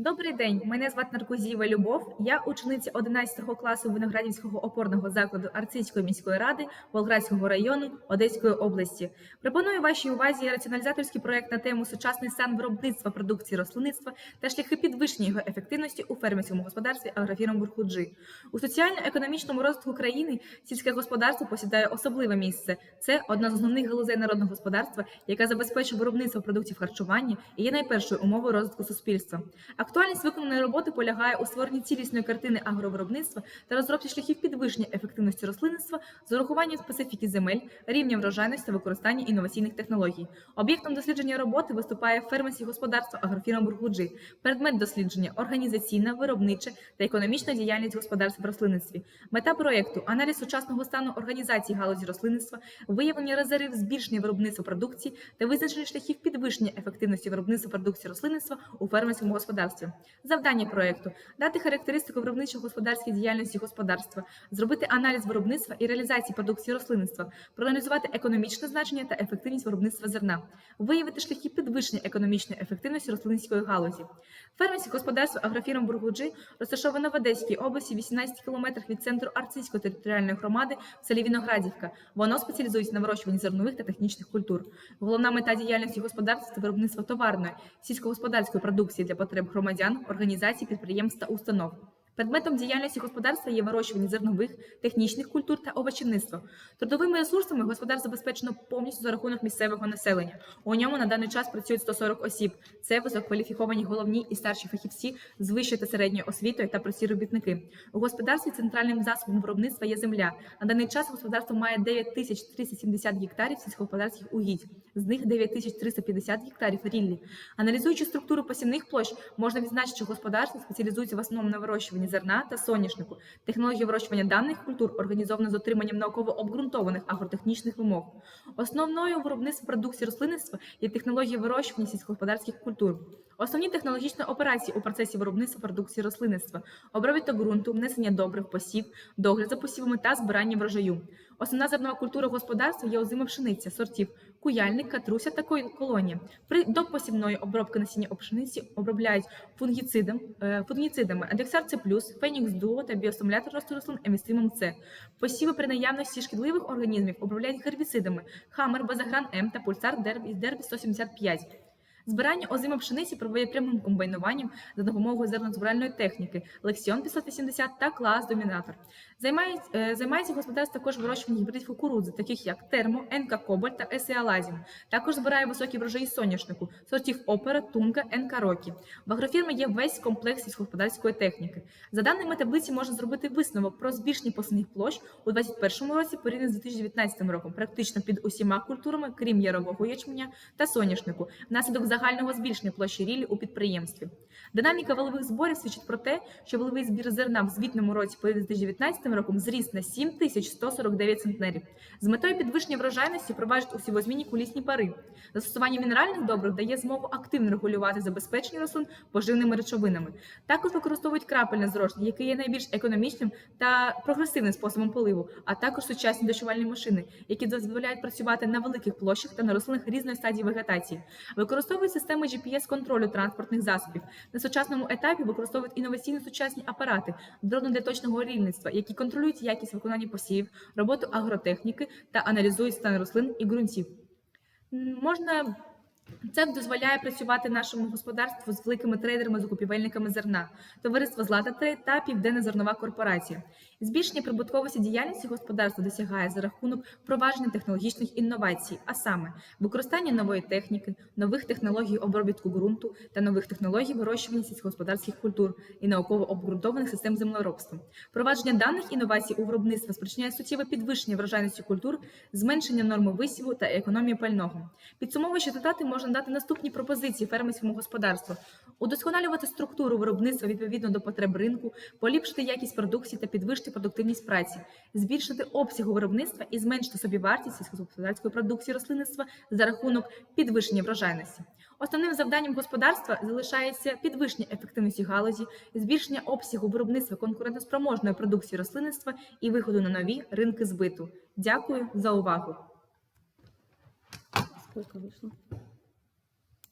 Добрий день, мене звати Наркозіва Любов. Я учениця 11 класу Виноградівського опорного закладу Арцизької міської ради Волградського району Одеської області. Пропоную вашій увазі раціоналізаторський проект на тему сучасний стан виробництва продукції рослинництва та шляхи підвищення його ефективності у фермерському господарстві агрофірм Бурхуджи. У соціально-економічному розвитку країни сільське господарство посідає особливе місце. Це одна з основних галузей народного господарства, яка забезпечує виробництво продуктів харчування і є найпершою умовою розвитку суспільства. Актуальність виконаної роботи полягає у створенні цілісної картини агровиробництва та розробці шляхів підвищення ефективності рослинництва з урахуванням специфіки земель, рівня врожайності та використання інноваційних технологій. Об'єктом дослідження роботи виступає фермерське господарство агрофірма Бургуджи, предмет дослідження організаційна, виробнича та економічна діяльність господарств в рослинництві. Мета проєкту аналіз сучасного стану організації галузі рослинництва, виявлення резервів збільшення виробництва продукції та визначення шляхів підвищення ефективності виробництва продукції рослинництва у фермерському господарстві. Завдання проєкту дати характеристику виробничо-господарській діяльності господарства, зробити аналіз виробництва і реалізації продукції рослинництва, проаналізувати економічне значення та ефективність виробництва зерна, виявити шляхи підвищення економічної ефективності рослинницької галузі. Фермерське господарство агрофірм Бургуджи розташоване в Одеській області, 18 кілометрах від центру Арцизької територіальної громади в селі Віноградівка. Воно спеціалізується на вирощуванні зернових та технічних культур. Головна мета діяльності господарства це виробництво товарної сільськогосподарської продукції для потреб громадян, організацій, підприємств та установ. Предметом діяльності господарства є вирощування зернових, технічних культур та овочівництво. Трудовими ресурсами господарство забезпечено повністю за рахунок місцевого населення. У ньому на даний час працюють 140 осіб. Це висококваліфіковані головні і старші фахівці з вищою та середньою освітою та прості робітники. У господарстві центральним засобом виробництва є земля. На даний час господарство має 9370 гектарів сільськогосподарських угідь, з них 9350 гектарів ріллі. Аналізуючи структуру посівних площ, можна відзначити, що господарство спеціалізується в основному на вирощуванні зерна та соняшнику. Технологія вирощування даних культур організована з отриманням науково обґрунтованих агротехнічних вимог. Основною виробництво продукції рослинництва є технологія вирощування сільськогосподарських культур. Основні технологічні операції у процесі виробництва продукції рослинництва, обробіток ґрунту, внесення добрив, посів, догляд за посівами та збирання врожаю. Основна зернова культура господарства є озима пшениця, сортів куяльник, катруся та колонія. При допосівної обробки насіння пшениці обробляють фунгіцидом, е, фунгіцидами Адексар С+, Фенікс Дуо та біостимулятор росту рослин емістимом С. Посіви при наявності шкідливих організмів обробляють гербіцидами Хамер, Базагран М та Пульсар Дербі 175. Збирання озима пшениці проводять прямим комбайнуванням за допомогою зернозбиральної техніки Лексіон 580 та клас Домінатор. Займають, е, займається господарство також вирощуванням гібридів кукурудзи, таких як Термо, НК Кобальт та СІ Алазім. Також збирає високі врожаї соняшнику, сортів Опера, Тунка, НК Рокі. В агрофірмі є весь комплекс сільськогосподарської техніки. За даними таблиці можна зробити висновок про збільшення посівних площ у 2021 році порівняно з 2019 роком, практично під усіма культурами, крім ярового ячменя та соняшнику, внаслідок загального збільшення площі рілі у підприємстві. Динаміка валових зборів свідчить про те, що валовий збір зерна в звітному році з 2019 роком зріс на 7149 центнерів. З метою підвищення врожайності проваджують у сівозміні кулісні пари. Застосування мінеральних добрив дає змогу активно регулювати забезпечення рослин поживними речовинами. Також використовують крапельне зрошення, яке є найбільш економічним та прогресивним способом поливу, а також сучасні дощувальні машини, які дозволяють працювати на великих площах та на рослинах різної стадії вегетації. Використовують системи GPS-контролю транспортних засобів. На сучасному етапі використовують інноваційні сучасні апарати, дрони для точного рівництва, які контролюють якість виконання посівів, роботу агротехніки та аналізують стан рослин і ґрунтів. Можна це дозволяє працювати нашому господарству з великими трейдерами, закупівельниками зерна, товариство Злата Трейд та Південна зернова корпорація. Збільшення прибутковості діяльності господарства досягає за рахунок впровадження технологічних інновацій, а саме використання нової техніки, нових технологій обробітку ґрунту та нових технологій вирощування сільськогосподарських культур і науково обґрунтованих систем землеробства. Впровадження даних інновацій у виробництво спричиняє суттєве підвищення врожайності культур, зменшення норми висіву та економії пального. Підсумовуючи результати, можна дати наступні пропозиції фермерському господарству: удосконалювати структуру виробництва відповідно до потреб ринку, поліпшити якість продукції та підвищити продуктивність праці, збільшити обсягу виробництва і зменшити собівартість сільськогосподарської продукції рослинництва за рахунок підвищення врожайності. Основним завданням господарства залишається підвищення ефективності галузі, збільшення обсягу виробництва конкурентоспроможної продукції рослинництва і виходу на нові ринки збиту. Дякую за увагу. Сколько вышло?